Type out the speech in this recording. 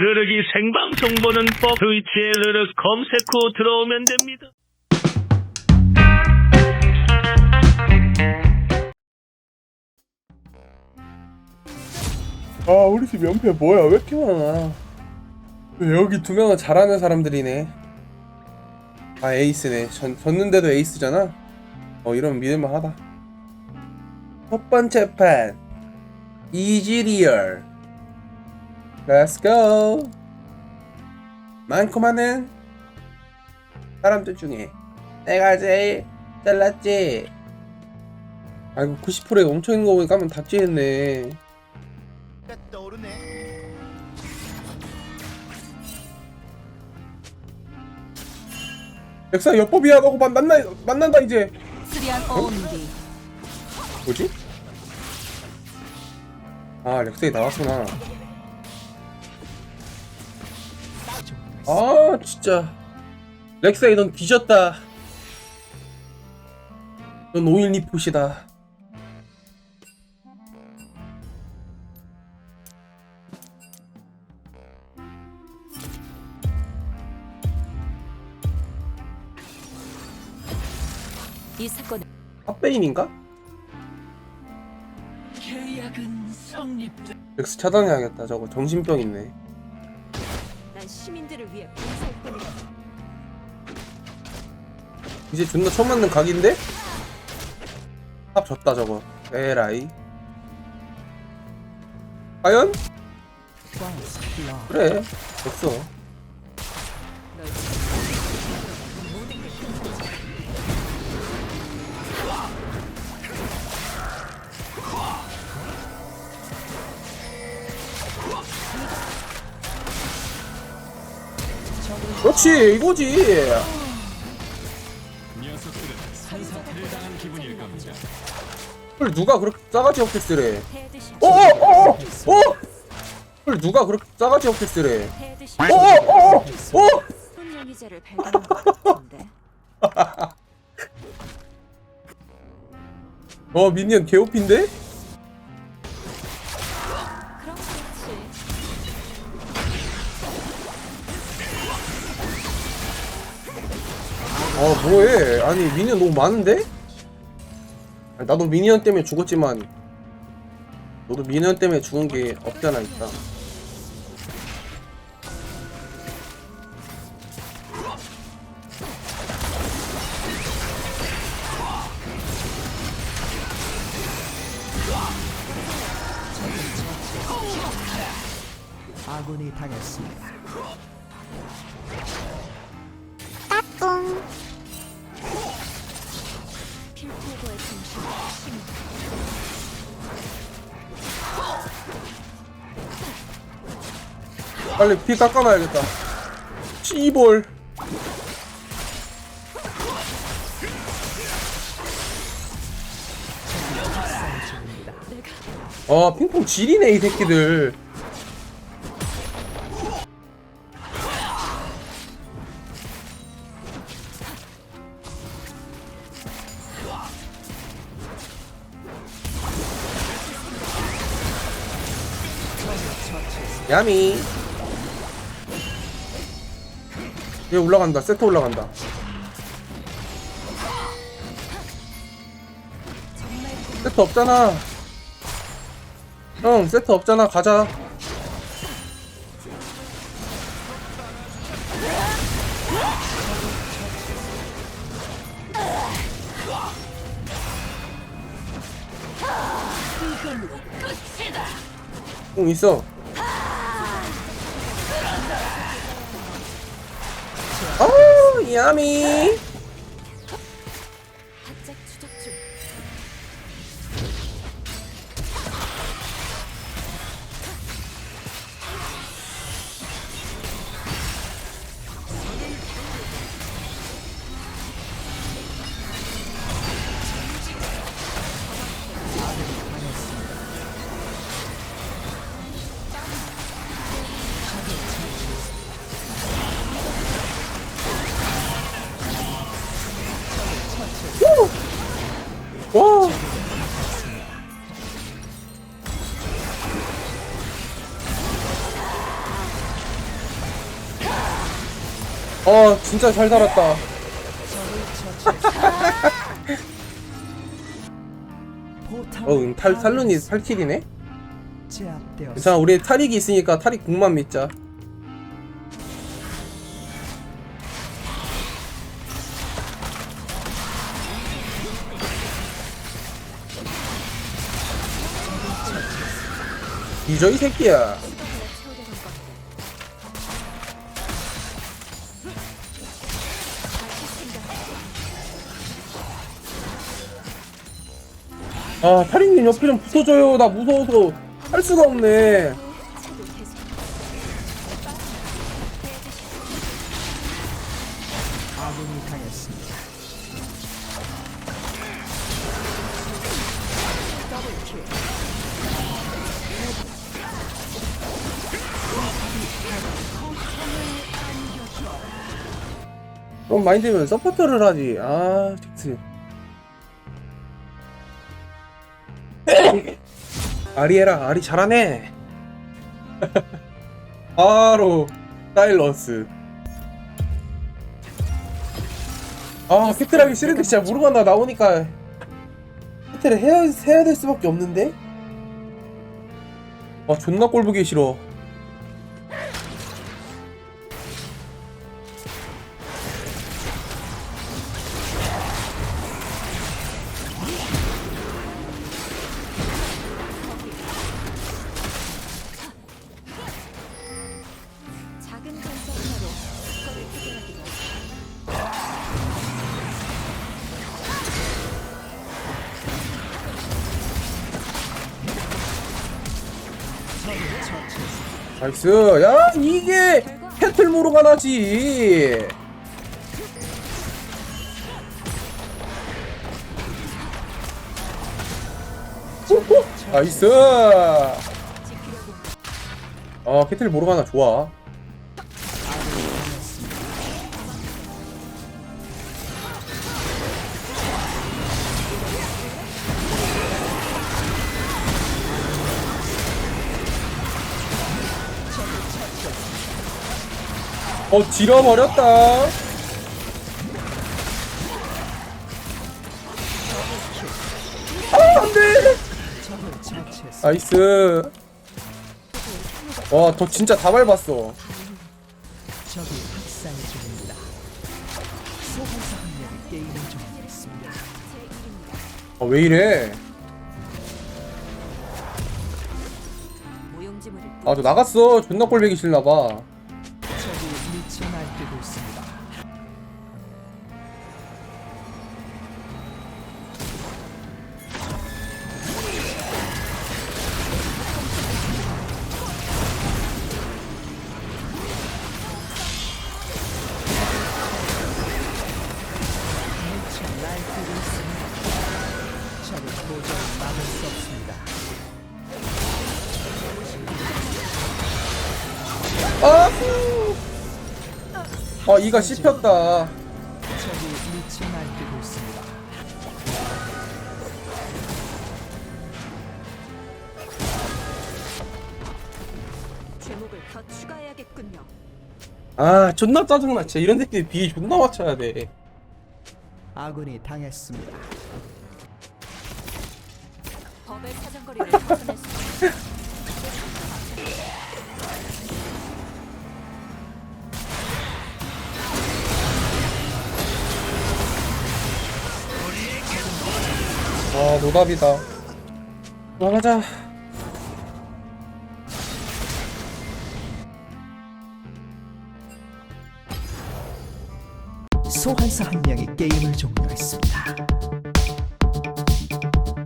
르륵이 생방송 보는 법 트위치에 르륵 검색 후 들어오면 됩니다. 아 우리 집 연패 뭐야? 왜 이렇게 많아? 여기 두 명은 잘하는 사람들이네. 아 에이스네. 전, 졌는데도 에이스잖아? 어 이러면 믿을만 하다. 첫 번째 판. 이지리얼 렛츠고 많고 많은 사람들 중에 내가 제일 잘났지. 아이고 90%에 엄청 있는 거 보니까 찌했네 떠오르네. 백사 여법이야 너고 만- 만나 만난다 이제. 수리한 어음기 뭐지? 아 렉스이 나왔구나 아 진짜. 렉스이 넌 뒤졌다. 넌 오일 리포시다. 이 사건 핫베인인가? 계약은 성립돼. 렉스 차단해야겠다. 저거 정신병 있네. 난 시민들을 위해 봉사할 뿐이다. 이제 존나 처음 맞는 각인데? 합 졌다 저거. 에라이. 과연? 그래 됐어 그렇지 이거지 헐 누가 그렇게 싸가지 없게 쓰래 어어어어 어! 헐 누가 그렇게 싸가지 없게 쓰래 어어어어 어! 어 미니언 개오피인데? 아니 미니언 너무 많은데? 나도 미니언 때문에 죽었지만 너도 미니언 때문에 죽은 게 없잖아 있다 아군이 당했습니다. 빨리 피 깎아놔야겠다. 씨볼. 아 핑퐁 지리네 이 새끼들 야미. 얘 올라간다. 세트 올라간다. 세트 없잖아. 형 세트 없잖아. 가자. 응 있어 어 어 진짜 잘 살았다 어 응, 탈, 탈론이 8킬이네? 제압되었습니다. 괜찮아 우리 탈익이 있으니까 탈익 궁만 믿자 이저 이 새끼야 아 탈익님 옆에 좀 붙어줘요. 나 무서워서 할 수가 없네. 그럼 마인드면 서포터를 하지. 아 틱스 아리에라 아리 잘하네. 바로 사일러스. 아 캐틀하기 싫은데 진짜 모르겠나 나오니까. 캐틀을 해야, 해야 될 수밖에 없는데? 아 존나 꼴보기 싫어 나이스. 야 이게 캐틀 모로가 나지. 나이스. 아 캐틀 모로가 나 좋아 어 지려버렸다. 아 안돼. 나이스. 와더 진짜 다 밟았어. 아 왜 이래? 무용지물을 아저 나갔어. 존나 꼴배기 싫나봐 아 이가 씹혔다 적이 미쳐 날뛰고 있습니다. 제목을 더 추가해야겠군요. 아 존나 짜증나 진짜 이런 새끼 비 존나 맞춰야 돼 아군이 당했습니다. 법의 사정거리를 있는 아 노답이다 나가자 소환사 한 명이 게임을 종료했습니다.